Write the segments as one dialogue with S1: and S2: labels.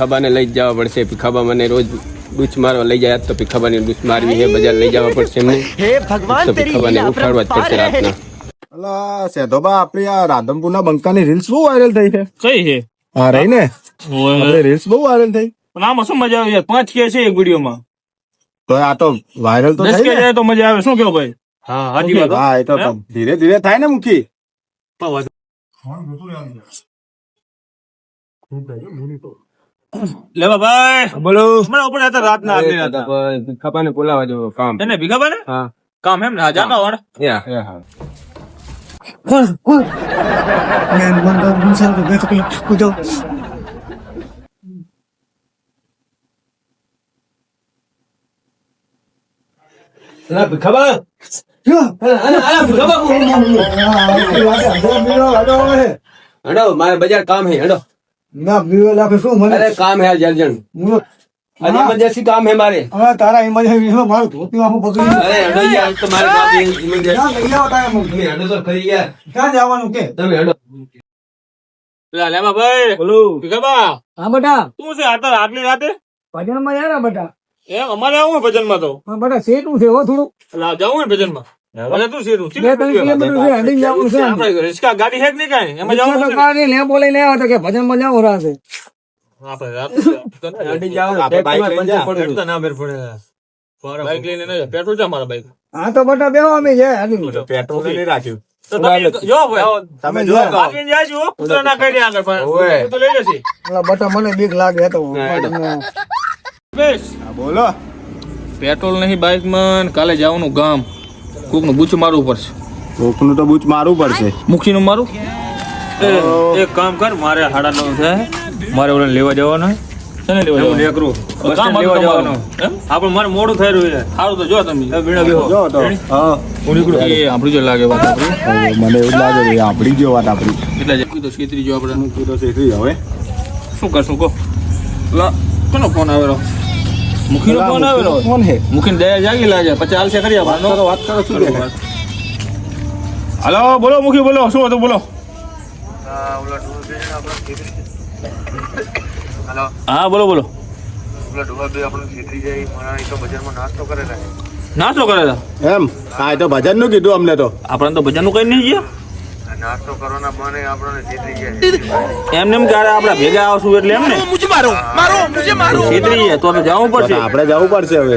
S1: ભીખાબાને લઈ જવા પડશે. ભીખાબા મને રોજ બુચ મારવા લઈ જાય. તો ભીખાબાની ડૂચ મારવી હે બજાર લઈ જવા પડશે એમને.
S2: હે ભગવાન
S1: તો ભીખાબાને ઉઠાડવા જ પડશે રાતના.
S3: અલા સેધોબા આપણી આ રાધનપુર ના બંકાની રીલ્સ બહુ વાયરલ થઈ છે.
S4: કઈ છે?
S3: હા રહી ને? રીલ્સ બહુ વાયરલ થઈ.
S4: પણ આમાં શું મજા આવી પાંચ કે છે એક વિડીયોમાં.
S3: તો આ તો વાયરલ તો થઈ
S4: જાય તો મજા આવે. શું કેવું ભાઈ? વાત
S3: હા. એ ધીરે ધીરે થાય ને મુખી
S4: લેવા ભાઈ
S1: બોલો.
S4: હમણાં ઉપર હતા.
S1: ભીખાબાને બોલાવા જેવો કામ.
S4: એને ને
S1: હા.
S4: કામ એમ રાજા હા. વાળ
S1: યા. ભીખાબા મારે બજાર કામ હે હડો. અરે કામ હે જર્જન અરે ઇમરજન્સી કામ હે મારે.
S3: તારા ઇમરજન્સી મારું ધોતી આખું પકડી
S1: અરે હડો યાર તો મારે કામ હે. ઇમરજન્સી
S3: ક્યાં લઈ આવો તારે
S1: તમે હડો તો ખરી યાર.
S3: ક્યાં જવાનું કે?
S1: તમે હડો.
S4: લેવા ભાઈ.
S1: બોલો.
S4: ભીખા
S5: હા બેટા.
S4: શું છે આતા આટલી રાતે?
S5: ભજનમાં યાર બેટા.
S4: એમ અમારે આવું ભજનમાં તો.
S5: પણ બેટા સેટું છે હો થોડું
S4: જવું હોય ભજનમાં? ભલે તું શેરું
S5: છે?
S4: રિસ્કા ગાડી હે નહીં કાંઈ? એમાં
S5: રિક્ષા
S4: છે?
S5: કાંઈ નહીં, લેમ્બો આવ્યો તો કે ભજનમાં જવું રાશે
S4: આપણે રાત
S1: અડી જાઓ ને,
S3: આપણે
S1: પેટ્રોલ
S3: બાઈક લઈને
S4: ના બેર પડે. બાઈક લઈને નહીં પેટ્રોલ છે મારા બાઈક
S5: હા તો બેટા બેહો અમે જાય
S3: પેટ્રોલ નહીં રાખ્યું.
S4: તો તમે જો ભાઈ
S3: તમે જો
S4: બાકી જાય છો કૂતરા ના કરી આગળ પણ.
S1: ઓય.
S4: તું તો લઈ લેશે
S5: ઓલા બેટા મને બીક લાગે તો
S4: બેસ.
S3: બોલો.
S4: પેટ્રોલ નહીં બાઈકમાં કાલે જવાનું ગામ. કોકનું બૂચ મારવું પડશે.
S3: કોકનું તો બૂચ મારવું પડશે.
S4: મુખીનું મારું? એ એક કામ કર મારે હાડા નવ થાય મારે ઓલા લેવા જવાનું. છે ને લેવા જવાનું?
S1: લેકરું.
S4: કામ લેવા જવાનું. આપણે મારે મોડું થઈ રહ્યું છે. સારું તો જો તમે.
S3: જો તો હા.
S4: એ આપણું જો લાગે વાત આપણી
S3: મને એવું લાગે છે આપડી જો વાત આપણી
S4: એટલે જ તો છેતરી જો આપણે
S3: તું તો શીખી હવે.
S4: શું કરશું કહો. લા કોનો ફોન આવેલો? મુખીનો ફોન આવેલો
S3: કોણ હે?
S4: મુખીને દયા જાગી લાગે પછી આલસે કરી
S3: વાત કરો વાત કરો શું હલો
S4: હાલો બોલો મુખી બોલો શું હતું બોલો? હા બોલો બોલો. નાસ્તો કરેલા
S3: એમ? હા એ તો ભજનનું કીધું અમને તો.
S4: આપણે તો ભજનનું કઈ નહીં ગયા? એમને એમ ક્યારે આપણે ભેગા આવશું એટલે એમ ને છેતરી ગયા તો આપણે જવું પડશે.
S3: આપણે જવું પડશે હવે.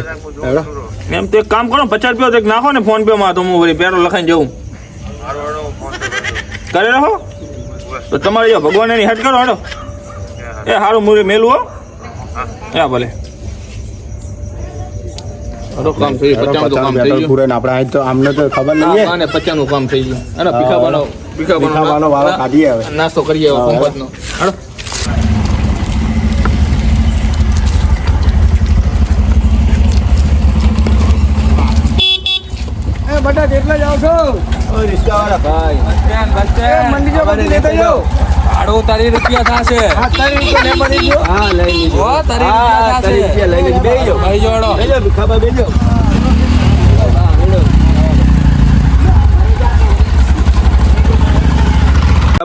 S4: એમ તો એક કામ કરો પચાસ રૂપિયા તો એક નાખો ને ફોન પે માં તો હું વળી પેટ્રોલ લખાઈને જવું કરે. રહો. તો તમારે જો ભગવાન એની હેડ કરો હેડો. એ સારું મુરી મેલું હો. હા. ભલે. કામ થઈ ગયું પચાસ કામ થઈ ગયું.
S3: આપણે આજ તો આમને તો ખબર નહીં.
S4: અને પચાસનું કામ થઈ ગયું. અને ભીખાબાનો
S3: ભીખાબાનો વાળો કાઢી આવે
S4: નાસ્તો કરીએ. પંપાતનો હેડો
S5: એ બેટા કેટલા જાવ છો? એ મંડી જો બધી લેતા જાઓ.
S1: ભાડું તારી રૂપિયા થાશે.
S5: હા તારી રીતે લે પડી ગયો
S1: હા લઈ લીધું.
S5: હો, તારી રૂપિયા
S1: તારી લઈ.
S5: ભાઈ જોડો
S1: બેહી જાઓ, ભીખાબા,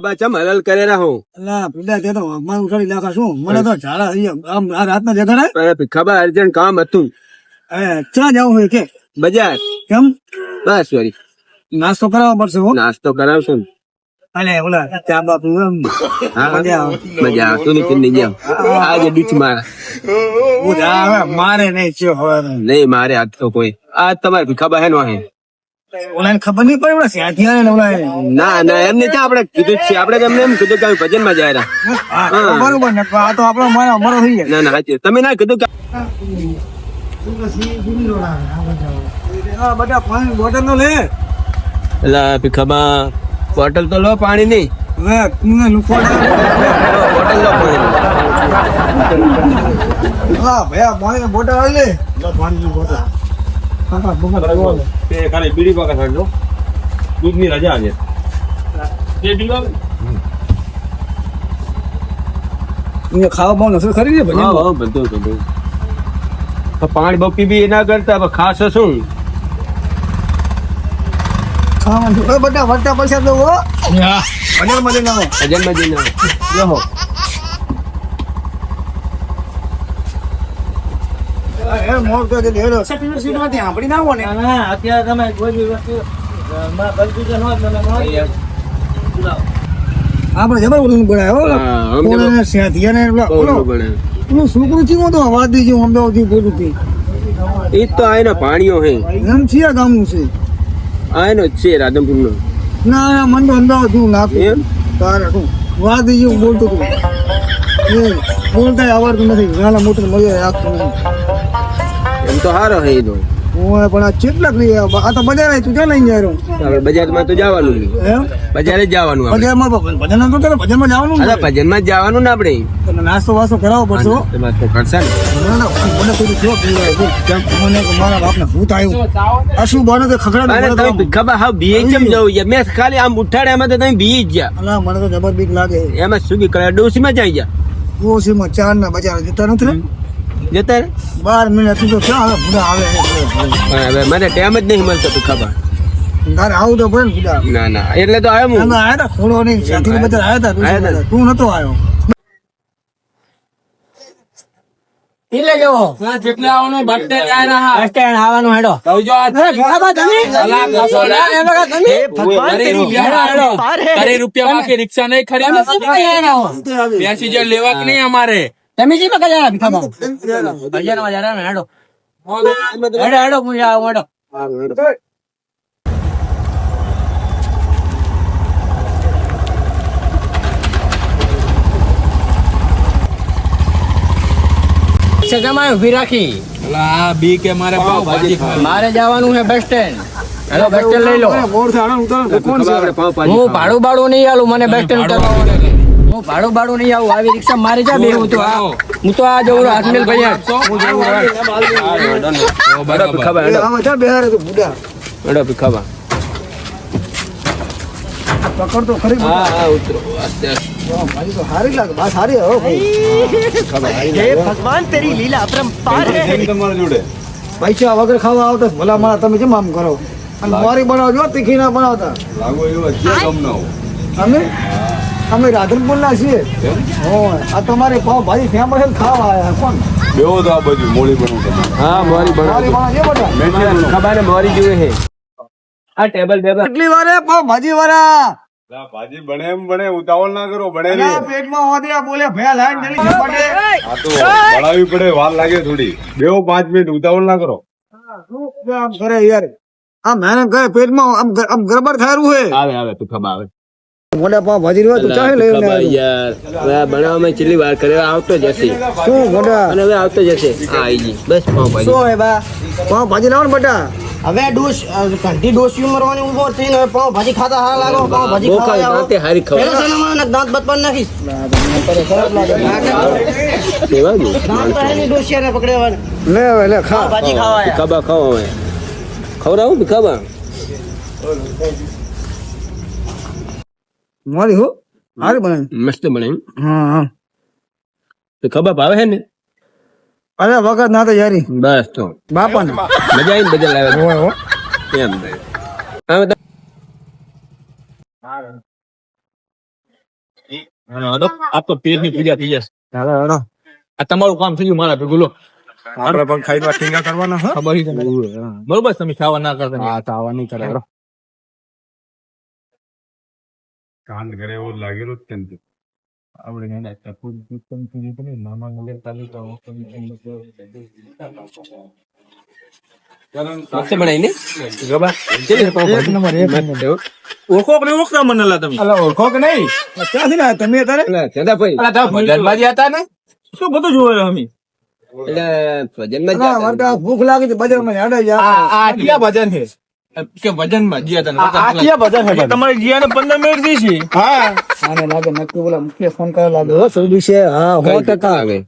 S1: જાઓ. ચમ હલલ કરે રહો?
S5: અલા પીડા તે તો ઉઠાડી નાખા શું? મને તો ઝાડા થઈ આમ આ રાતના જતા ને
S1: ભીખાબા અર્જન્ટ કામ હતું.
S5: એ ચા જવું હોય કે?
S1: બજાર.
S5: કેમ?
S1: બસ વરી
S5: નાસ્તો કરાવવા પડશે હો.
S1: નાસ્તો કરાવશું. ને.
S5: ઓલા ચા બાપુ મજા આવે.
S1: મજા આવતું નહીં આજે બીચ મારા.
S5: મારે નહીં છે હવે.
S1: નહીં મારે આજ તો કોઈ. આ તમારે ખબર હે નો હે?
S5: ઓલાને ખબર નહીં પડી ઓલા સ્યાથી ને ઓલા
S1: ના ના એમને ક્યાં આપણે કીધું જ છે. આપણે એમને એમ કીધું કે ભજન ભજનમાં જાય રહ્યા.
S5: હા, તો બરોબર ને આ તો આપણો મારો અમારો થઈ જાય
S1: ના ના સાચી. તમે ના કીધું કે
S5: બધા પાણી બોટલ નો લે.
S1: ભીખાબા બોટલ તો લો પાણી
S5: લુખવા
S1: બોટલ લો. પાણી
S5: હા ભયા પાણી બોટલ લે. પાણી બોટલ
S4: ખાલી બીડી પાકા છાડજો દૂધની રજા આજે બીવા
S5: ખાવા બહુ નસર ખરી છે ભજન
S1: હા, બધું બધું. પાણી બપી બી એના કરતા ખાસ શું?
S5: બધા વર્તા પૈસા દો હો. ભજનમાં જઈને આવો.
S1: ભજનમાં જઈને આવો. લો.
S5: હે મોર તો કે હેડો
S2: અત્યારે તમે કોઈ બી વસ્તુ માં કન્ફ્યુઝન હોય તમે મળી
S5: આપણે જબર હો.
S1: હા, આમ
S5: કોણે ઓલું
S1: બને.
S5: પેલું છોકરું ચીમો તો અવાજ દીજો અમદાવાદથી બોલું
S1: જ તો આયનો ભાણિયો હે.
S5: એમ છે ગામનું છે.
S1: આયનો જ છે રાધનપુર નો
S5: ના ના મને તો અમદાવાદ જેવું નાખું.
S1: એમ?
S5: તારે શું વાત દીજો બોલતો તું. બોલતા આવડતું નથી. નાના મોટર મજા રાખતું નથી.
S1: એમ તો સારો હે દો
S5: ઓય પણ આ કેટલાક આવ્યા? આ તો બજાર તું ક્યાં લઈને જાય રહ્યો?
S1: બજારમાં તો જવાનું નહીં બજારે જ જવાનું આપણે.
S5: બજારમાં ભજન તો કરે ભજનમાં જવાનું ને
S1: અરે ભજનમાં જ જવાનું ને આપણે.
S5: નાસ્તો વાસ્તો કરાવો પડશે હો.
S1: તમારે તો કરશે
S5: મને કોઈ જો નહીં મને કે મારા બાપને ભૂત આવ્યું આ શું બને તો ખગડા
S1: અરે
S5: તો
S1: તમે ખબર હા બીએ કેમ જવું છે? મેં ખાલી આમ ઉઠાડે એમાં તો તમે બીએ જ જા
S5: અલા, મને તો જબર બીક લાગે.
S1: એમાં શું બી કરે ડોસીમાં જાય જા
S5: ડોસીમાં ચાર ના બજાર જતા નથી
S1: જતા રે
S5: બાર મિનિટ તું તો ક્યાં હવે આવે
S1: હવે મને ટાઈમ જ નહીં મળતો તું ખબર.
S5: તારે આવું તો પડે ને
S1: ના ના એટલે તો આવ્યો હું.
S5: આવ્યા હતા ખોડો નહીં. સાથી બધા આવ્યા
S1: હતા તું
S5: નતો આવ્યો.
S2: એટલે
S4: જેટલે આવવાનું બસ
S2: આવવાનું હેડો.
S4: આ. તારે રૂપિયા બાકી રિક્ષા નહીં ખરીદી પેસેન્જર લેવા કે નહીં અમારે?
S2: તમે જી પકા જા ભીખા ભજનમાં જા હેડો હેડો હેડો. હું આવું હેડો. સજામાં ઊભી રાખી.
S4: આ બી કે મારે પાવ
S2: મારે જવાનું છે bus stand hello bus stand લઈ લો. હું ભાડું ભાડું નહીં આલું મને બસ સ્ટેન્ડ ઉતારવા હું ભાડું ભાડું નહીં આવું. આવી રિક્ષા મારી જા બે હું તો આ હું તો આ જવું હાથમેલ ભાઈ હું જવું
S4: બરાબર.
S1: ખબર હેડો
S5: આમાં ચા બેહારે તો ભૂડા
S1: હેડો ખબર
S5: પકડ તો ખરી
S1: હા હા ઉતરો. આસ્તે આસ્તે.
S5: ભાઈ. હો
S3: તમારા જોડે.
S5: પૈસા વગર ખાવા આવતા? ભલા મારા તમે કેમ આમ કરો? અને મોરી બનાવજો તીખી ના બનાવતા.
S3: લાગો એવા જે ગમ ના
S5: અમે અમે રાધનપુર ના છીએ આ તમારે પાવ ભાજી ફેમસ છે ખાવા આવ્યા કોણ?
S3: બેવો તો આ બાજુ મોડી બનવું તમારે
S1: હા મોરી બનવું. ખબર મોરી જોવે હે આ ટેબલ ટેબલ
S5: કેટલી વારે પાવ ભાજી વાળા?
S3: ભાજી બને એમ બને ઉતાવળ ના કરો બને
S5: પેટમાં હોદિયા બોલે ભયા લાઈન.
S3: આ તો ભણાવી પડે વાર લાગે થોડી. બેવો પાંચ મિનિટ ઉતાવળ ના કરો.
S5: શું આમ કરે યાર? આ મહેનત કરે પેટમાં આમ ગરબર આમ ગરબડ થારું
S1: આવે આવે તું ખબર આવે.
S5: મોટા પાવ ભાજી રહ્યો તું ચાહે લઈને આવ્યો.
S1: યાર. હવે આ બનાવવામાં છેલ્લી વાર કરે આવતો જશે
S5: શું મોટા
S1: અને હવે આવતો જશે હા આઈ જી બસ પાવ ભાજી.
S2: હે બા?
S5: પાવ ભાજી લાવો ને બટા.
S2: હવે ડોશ ઘંટી ડોસી ઉમરવાની ઊભો થઈને હવે પાવ ભાજી ખાતા હારા લાગો પાવ ભાજી
S1: બોકા
S2: ખાવા આવો
S1: દાંતે હારી
S2: પેલો
S1: ખબર
S2: જન્મમાં દાંત બતપણ નાખીશ.
S1: કેવા દઉં
S2: દાંત તો એની ડોસિયાને પકડેવાની.
S5: લે હવે લે ખા.
S2: ભાજી ખાવા આયા.
S1: ખબર હવે ખવડાવું ખબર
S5: મારી હો? હારી બને
S1: મસ્ત બને એમ.
S5: હા હા.
S1: તો ખબર આવે હે ને?
S5: અરે વખત ના તો યારી.
S1: બસ તો.
S5: બાપા ને
S1: મજા આવીને બધા લાવ્યા એમ હા. તો
S4: આ તો પેટની પૂજા થઈ જશે. આ તમારું કામ થઈ ગયું મારા ભેગું લો.
S3: આપણે પણ ખાઈ ઠીંગા કરવાના હા.
S4: ખબર છે. ને? બરોબર તમે ખાવા ના કરતા.
S3: હા તો નહીં કરે કાંડ કરે એવો લાગેલો જ કેમ
S4: આપણે
S1: મસ્ત બનાવી ને
S4: ઓળખો કે ઓળખતા મને લા તમે
S5: અલા ઓળખો કે નહીં ક્યાંથી ના તમે તારે
S4: અલા, ભજનમાં હતા ને શું બધું જોવે અમે
S1: એટલે ભજનમાં
S5: ભૂખ લાગે છે બજારમાં હેડે
S4: આ આ ક્યાં ભજન છે કે ભજનમાં જીયા તને? તમારે જીયા ને પંદર મિનિટથી છે.
S5: હા. મને લાગે નક્કી બોલા મુખ્ય ફોન કરે લાગે હો સુરભી છે હા હો ટકા.
S1: આવે.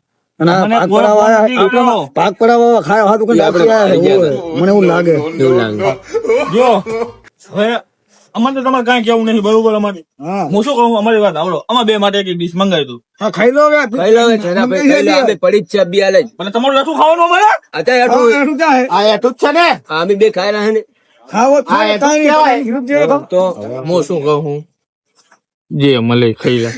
S5: અને પાક
S4: કોઈ
S5: પડાવવા
S4: ફોન નથી
S5: આયા,
S4: કર્યો.
S5: પાક પડાવવા ખાય હાથ ઉપર
S1: આપણે
S5: નાખી આયા
S1: ખાઈ
S5: છે. ઓય, મને એવું લાગે.
S1: એવું લાગે.
S4: જો હવે અમારે તો તમારે કઈ કેવું નથી બરોબર અમારે.
S5: હા.
S4: હું શું કહું અમારી વાત આવડો અમારે બે માટે એક ડીશ મંગાવી
S5: હા ખાઈ લો
S1: ખાઈ લો પડી જ છે બી હાલે
S4: અને તમારું લઠું ખાવાનું અમારે?
S1: અત્યારે
S5: હા, હે?
S2: આ જ છે ને.
S1: આ અમે બે ખાઈ રહ્યા ને.
S5: છે,
S2: હા,
S5: જેવો
S4: શું કહું હું? જે મળે ખાઈ લે.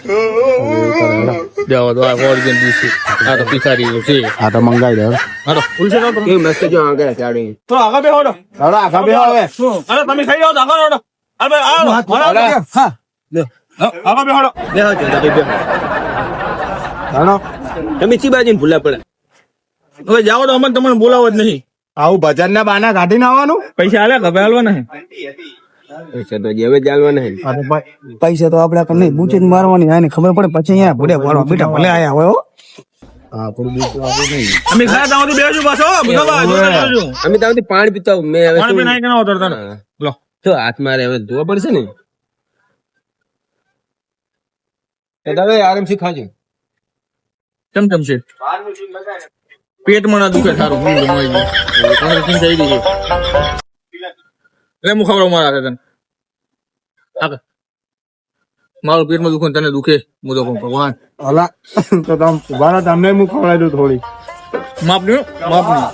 S4: જાવ તો આ તો પિસારી છે.
S3: આ તો મંગાઈ દે
S4: હાલો ઉલશે ના કરો.
S1: મસ્ત જો આગળ ચાડી.
S4: તો આગળ બેહો તો.
S3: હવે આગળ બે હવે
S4: અરે તમે ખાઈ જાઓ તો આગળ. આગળ બેહો
S1: બેહો બેહો.
S3: હાલો.
S1: તમે ચી ભૂલા પડે
S4: હવે જાઓ તો અમને તમને બોલાવો જ નહીં.
S3: આવું ભજન ના બાના કાઢીને આવવાનું?
S4: પૈસા આલે ખબર હાલવા
S1: પૈસા તો જેવે
S5: જ ભાઈ પૈસા તો આપડે કઈ નહીં મારવાની આને ખબર પડે? પછી અહીંયા ભૂડે વાળો બેટા ભલે આયા હોય
S4: અમે તાવથી
S1: પાણી પીતા મેં હવે.
S4: લો.
S1: તો હવે ધોવા પડશે ને? એ હવે આરામથી ખાજો.
S4: છે? પેટમાં ના દુખે સારું હું જમાઈ ગયું. થઈ ગઈ છે? એટલે હું ખબર મારા તને. આગળ. મારું પેટમાં દુખે તને દુખે. હું તો ભગવાન.
S3: અલા તો તમ ઊભા તમને હું ખવડાવી દઉં થોડી.
S4: માપ નહીં માપ નહીં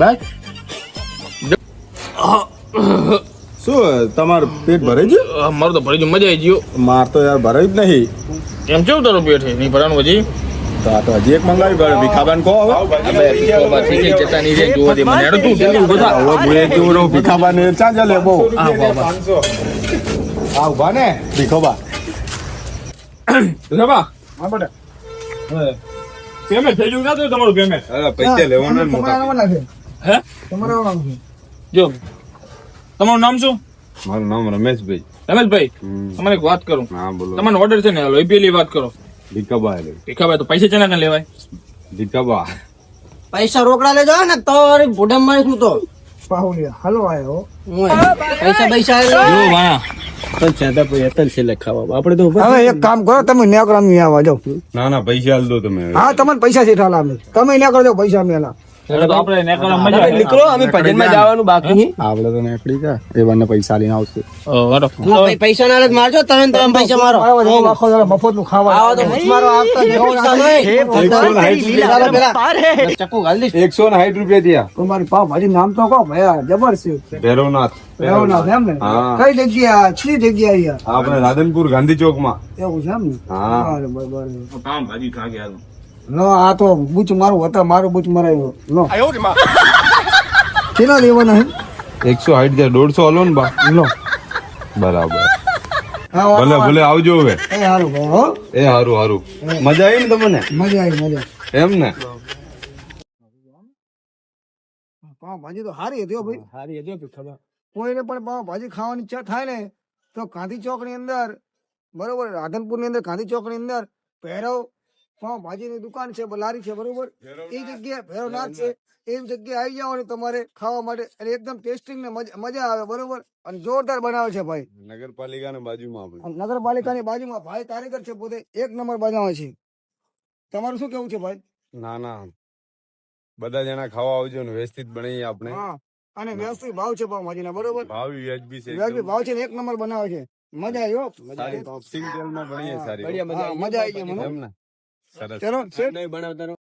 S4: બસ.
S3: શું તમારું પેટ ભરાઈ ગયું?
S4: મારું તો ભરી ગયું મજા આવી ગયો.
S3: માર તો યાર ભરાયું જ નહીં.
S4: એમ કેવું તારું પેટ છે? નહીં ભરાનું હજી
S3: તો આ તો હજી એક મંગાવી પડે ભીખાબાન કહો હવે.
S4: રે દે. મને તું જલ્દી થા.
S3: ચા ચાલે બહુ.
S4: આ બાબા
S3: આ ઊભા ને? ભીખોબા
S4: બાબા હા બેટા. પેમેન્ટ થઈ ગયું ના થયું તમારું પેમેન્ટ
S3: અરે પૈસા લેવાના મોટા
S4: હે?
S5: તમારે આવવાનું છે.
S4: જો. તમારું નામ શું?
S3: મારું નામ રમેશભાઈ.
S4: રમેશભાઈ?
S3: હમ.
S4: તમારે એક વાત કરું.
S3: હા બોલો.
S4: તમારો ઓર્ડર છે ને હાલો એ પેલી વાત કરો.
S3: ભીખાબા એટલે
S4: ભીખાભાઈ તો પૈસા ચેના ને લેવાય?
S3: ભીખાબા
S2: પૈસા રોકડા લેજો ને તો ભૂડમ મારીશ હું તો.
S5: પાહુલિયા હાલો આયો.
S2: હું પૈસા પૈસા
S4: જો ભાણા
S1: પણ છતાં પછી અત્યારે છેલ્લે ખાવા. આપણે તો
S5: હવે એક કામ કરો તમે ન્યા કરો અમે આવા જાઓ
S3: ના ના પૈસા હાલ દો તમે.
S5: હા તમને પૈસા છે ઠાલા તમે ન્યા કરજો પૈસા અમે
S4: નેકળા મજા
S1: હવે
S4: આવે.
S1: નીકળો અમે ભજનમાં જવાનું બાકી.
S3: આપડે તો નીકળી જા. એ બંને પૈસા લઈને આવશે.
S2: પૈસા ના મારજો. તમે તમે પૈસા મારો.
S5: આવો જાઓ, આખો દાડો મફતનું ખાવા.
S2: આવો તો મારો આવતા જ પૈસા નહીં. ચાલો પેલા. ચક્કુ ઘાલ દઈશ.
S3: એકસો ને સાઠ રૂપિયા થયા.
S5: તમારી પાવ ભાજી નામ તો કહો ભયા જબર છે
S3: ભૈરવનાથ.
S5: એવું એમ ને કઈ જગ્યા? કઈ જગ્યા
S3: આપણે રાધનપુર ગાંધી ચોકમાં
S5: એવું છે એમ ને
S3: હા.
S5: બરાબર, બરાબર.
S4: ભાજી ખા ગયા
S5: લો આ તો બુચ મારું હતા મારું બૂચ મરાયું. નો. કેટલા લેવાના હે?
S3: એકસો હાઈટ થયા દોઢસો હલો ને બા.
S5: લો
S3: બરાબર.
S5: હા
S3: ભલે ભલે આવજો હવે.
S5: એ હારું ભાઈ હો.
S3: એ હારું હારું. મજા આવી ને તમને?
S5: મજા આવી મજા
S3: એમ ને?
S5: પાવભાજી તો સારી હતી હો ભાઈ.
S1: સારી હતી ખબર.
S5: કોઈને પણ પાવભાજી ખાવાની ઈચ્છા થાય ને તો કાંધી ચોકની અંદર બરોબર રાધનપુરની અંદર કાંધી ચોકની અંદર ભૈરવ પાવ ભાજી ની દુકાન છે લારી છે બરોબર? એ જગ્યાએ ભૈરવનાથ છે એ જગ્યાએ આવી જવાની તમારે ખાવા માટે. અને એકદમ ટેસ્ટિંગ ને મજા મજા આવે બરોબર? અને જોરદાર બનાવે છે ભાઈ.
S3: નગરપાલિકાના બાજુમાં
S5: નગરપાલિકાની બાજુમાં ભાઈ કારીગર છે પોતે એક નંબર બનાવે છે. તમારું શું કેવું છે ભાઈ?
S3: ના ના. બધા જણા ખાવા આવજો ને વ્યવસ્થિત બનાવીએ આપણે.
S5: હા અને વ્યવસ્થિત ભાવ છે પાવ ભાજીના બરોબર?
S3: ભાવ વ્યાજબી છે
S5: વ્યાજબી ભાવ છે એક નંબર બનાવે છે. મજા આવી હો
S3: સારી ટોપસિંગ તેલમાં બનીએ સારી.
S5: હા, મજા આવી ગઈ મને
S3: સરસ.
S5: ચલો
S1: નહીં બનાવતા રહો.